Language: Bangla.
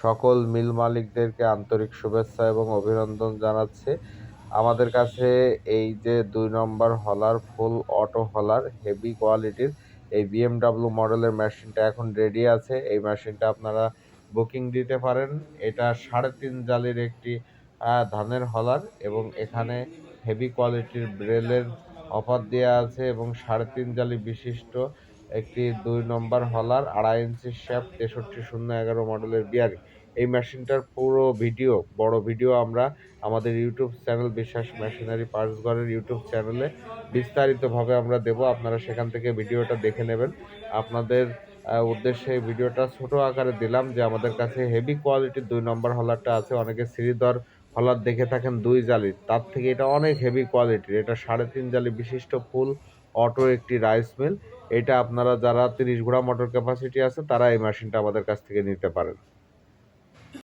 সকল মিল মালিকদেরকে আন্তরিক শুভেচ্ছা এবং অভিনন্দন জানাচ্ছি। আমাদের কাছে এই যে দুই নম্বর হলার, ফুল অটো হলার, হেভি কোয়ালিটির এই বিএমডাব্লিউ মডেলের মেশিনটা এখন রেডি আছে। এই মেশিনটা আপনারা বুকিং দিতে পারেন। এটা সাড়ে তিন জালির একটি ধানের হলার এবং এখানে হেভি কোয়ালিটির ব্রেলের অফার দেওয়া আছে এবং সাড়ে তিন জালি বিশিষ্ট একটি দুই নম্বর হলার আড়াই ইঞ্চি শ্যাপ তেষট্টি শূন্য এগারো মডেলের বিয়ারিং। এই মেশিনটার পুরো ভিডিও বড় ভিডিও আমরা আমাদের YouTube channel Biswas machinery parts ঘরের ইউটিউব চ্যানেলে বিস্তারিতভাবে আমরা দেব। আপনারা সেখান থেকে ভিডিওটা দেখে নেবেন। আপনাদের উদ্দেশ্যে এই ভিডিওটা ছোট আকারে দিলাম যে আমাদের কাছে হেভি কোয়ালিটির দুই নম্বর হলারটা আছে। অনেকে শ্রীধর হলার দেখে থাকেন দুই জালির তার থেকে এটা অনেক হেভি কোয়ালিটির এটা সাড়ে তিন জালি বিশিষ্ট ফুল অটো, একটি রাইস মিল এটা আপনারা যারা তিরিশ ঘোড়া মোটর ক্যাপাসিটি আছে, তারা এই মেশিনটা আমাদের কাছ থেকে নিতে পারেন।